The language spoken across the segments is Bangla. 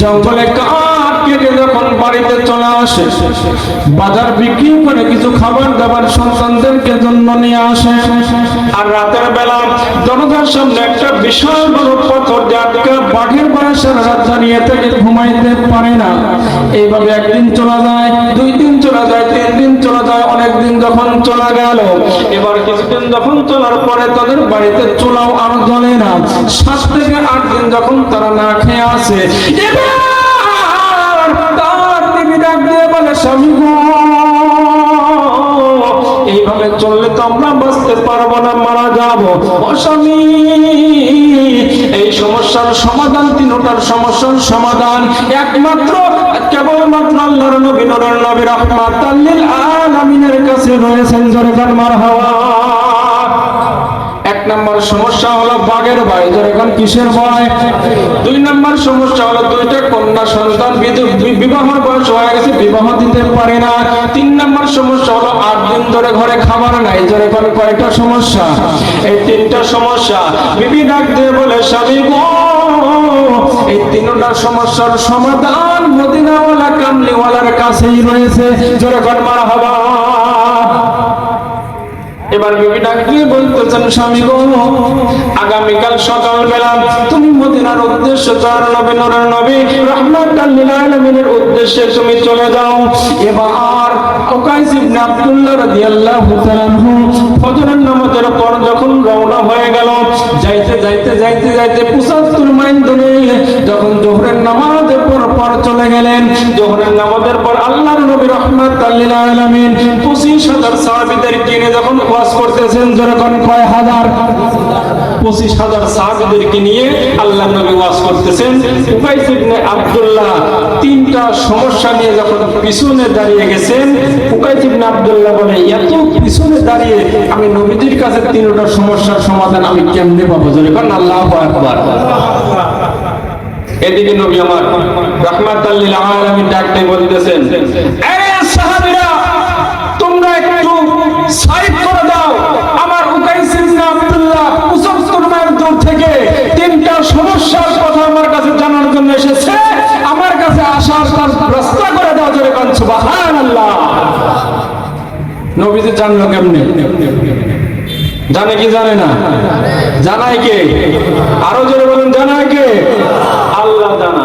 জঙ্গলে কাঠ কেটে যখন বাড়িতে চলে আসে, বাজার বিক্রি করে কিছু খাবার দাবার সন্তানদেরকে নিয়ে আসে। আর রাতের বেলা সামনে একটা বিশাল বড় পাথর যে বাঘের বয়সের রাত থেকে ঘুমাইতে পারে না। এইভাবে একদিন চলা যায়, দুই দিন চলা যায়, তিন দিন চলা যায় অনেক দিন যখন চলা গেল, এবার কিছুদিন যখন চলার পরে তাদের বাড়িতে চুলাও আর জ্বলে না। সাত থেকে আট দিন যখন তারা না খেয়ে আসে এইভাবে চললে তো আমরা বাঁচতে পারব না, মারা যাব। এই সমস্যার সমাধান, তিনটার সমস্যার সমাধান। একমাত্র কেবলমাত্র আল্লাহর নবী রহমাত আলামিনের কাছে রয়েছেন এক নম্বর সমস্যা হলো কিসের ভয়? দুই নম্বর সমস্যা হলো দুইটা কন্যা সন্তান বিবাহর বয়স হয়ে গেছে, বিবাহ দিতে পারে না। তিন নম্বর সমস্যা হলো আট দিন ধরে ঘরে খাবার নাই। সমস্যা? এই তিনটা সমস্যা। বিবি ডাক বলে, স্বামী এই তিনটা সমস্যার সমাধান মদিনাওয়ালা, কামলিওয়ালার কাছেই রয়েছে মারা হবা। এবার বিবি ডাক দিয়ে বলতেছেন, স্বামী গো, আগামীকাল সকালবেলা তুমি মদিনার উদ্দেশ্যে তার নবী নবী উদ্দেশ্যে তুমি চলে যাও। এবার ওকাইস ইবনে আব্দুল্লাহ রাদিয়াল্লাহু ফজরের নামাজের পর যখন রওনা হয়ে গেল, যাইতে যাইতে যাইতে যাইতে 75 মাইল দূরে যখন জোহরের নামাজের পর চলে গেলেন। জোহরের নামাজের পর আল্লাহর নবী রহমাতাল লিল আলামিন 25000 সাহাবীদের কিনে যখন ওয়াজ করতেছেন যখন কয় হাজার? পঁচিশ হাজার সাহাবিদেরকে নিয়ে আল্লাহ নবী ওয়াজ করতেছেন। উবাইস ইবনে আব্দুল্লাহ তিনটা সমস্যা নিয়ে যখন পিছনে দাঁড়িয়ে গেছেন, উবাইস ইবনে আব্দুল্লাহ বলে, এত পিছনে দাঁড়িয়ে আমি নবীজির কাছে তিনটা সমস্যার সমাধান আমি কেমনে পাবো? যখন আল্লাহ আকবার। এদিকে নবী আমার রহমাতাল্লিল আলামিন ডাকতে বলতেছেন সাহাবীরা, তোমরা একটু সাইড করে দাও। আমার উকাইস ইবনে আব্দুল্লাহ 75 মাইল দূর থেকে তিনটা সমস্যার কথা আমার কাছে জানার জন্য এসেছে। আমার কাছে আসার তার রাস্তা করে দাও জোরে কান সুবহানাল্লাহ। নবীজি জানলো কেমনে? জানে কি জানে না? জানায় কে? আরও জোরে বলুন, জানায় কে আল্লাহ জানা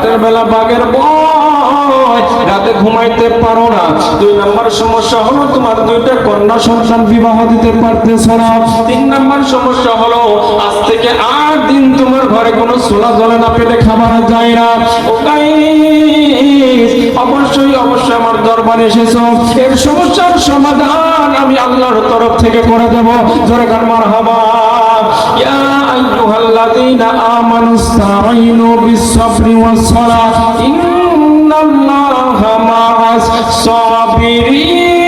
রাতের বেলা বাঘের ভয়। রাতে ঘুমাইতে পারো না। দুই নম্বর সমস্যা হলো তোমার দুইটা কন্যা সন্তান বিবাহ দিতে পারতেছো না। তিন নম্বর সমস্যা হলো আজ থেকে আট দিন তোমার ঘরে কোনো চোলা জলে না পেটে খাবার যায় না। ও গাইস, অবশ্যই অবশ্যই আমার দরবারে এসেছ। এর সমস্যার সমাধান আমি আল্লাহর তরফ থেকে করে দেব। জোরে গান মার হবা يا أيها الذين آمنوا استعينوا بالصبر والصلاة. إن الله مع الصابرين.